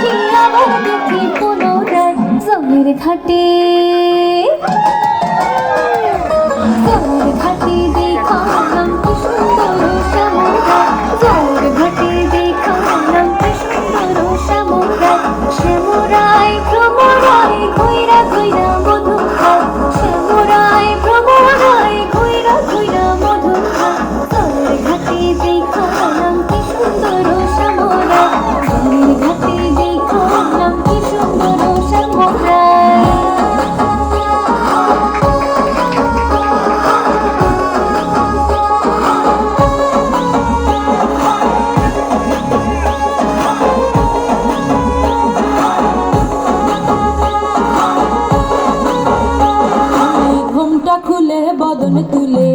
দিয়া বউকে পুনরায় জমের বদন তুলে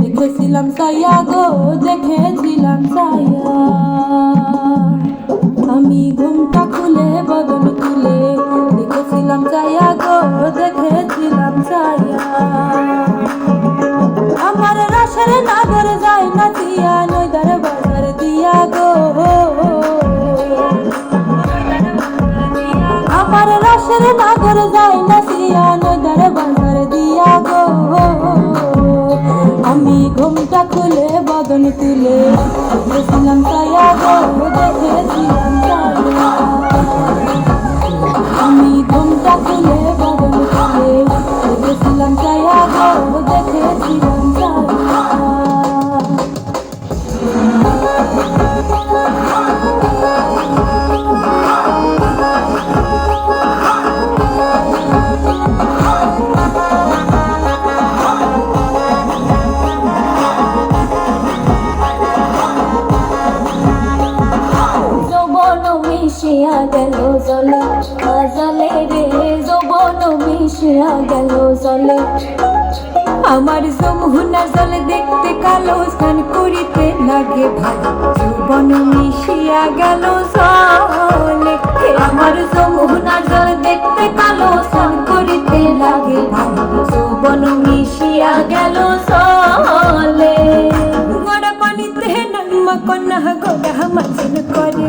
দেখেছিলাম সাইয়া গো, দেখেছিলাম সাইয়া। আমি ঘুমটা খুলে বদন তুলে দেখেছিলাম সাইয়া গো, দেখেছিলাম সাইয়া। আমার রাসের নাগর যায় না দিয়া, নয়দার বাজার দিয়া গো। আমার রাসের নাগর যায় না বেলা গেল জলে আমার যমুনা জলে দেখতে কালো, স্নান করিতে লাগে ভালো। জীবন মিশিয়া গেল জলে। আমার যমুনা জলে দেখতে কালো, স্নান করিতে লাগে ভালো। জীবন মিশিয়া গেল জলে। গড়া পানিতে নাম্মা কন্যা গোড়া মাঝে করে।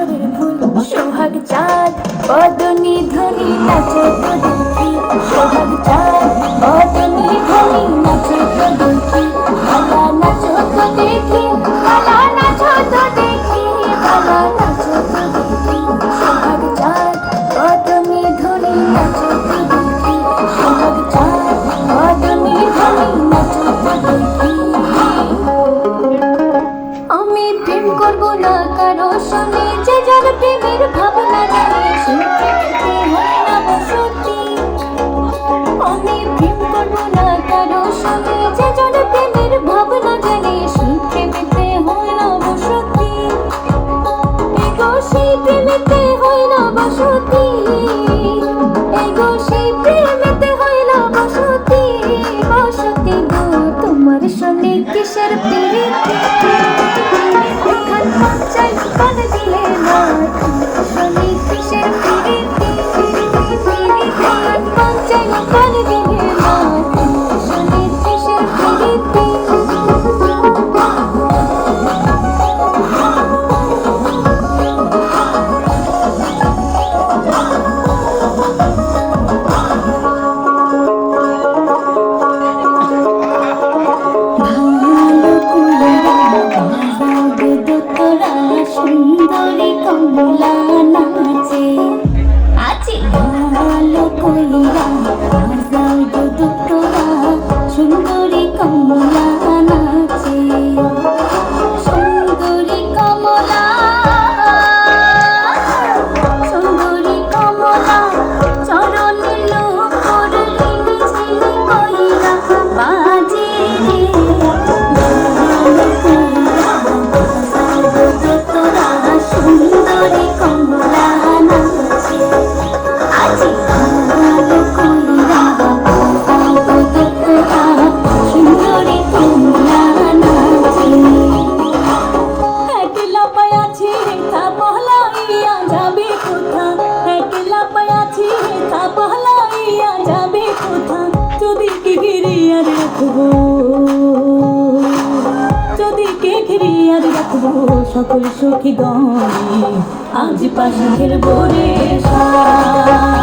ফুল সোহাগ চাঁদ পদনি ধ্বনি নাচ মৌলানা রাখব। যদি কে ঘিরিয়া রাখব সকল সখী দমে আজ পাশে খেলব রে সা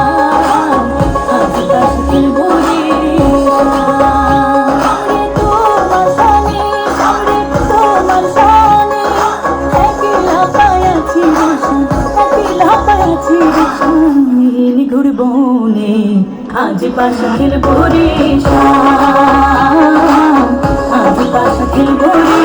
ঘুরবনে আজ পাশে খেলব রে আজ পাশে খেলব রে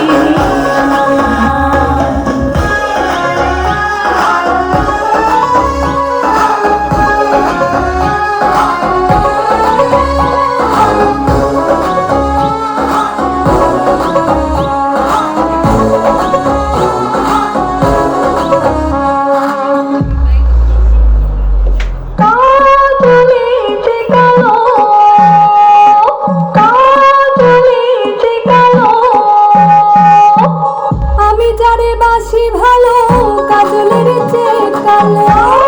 ভালো কাজলের চেয়ে কালো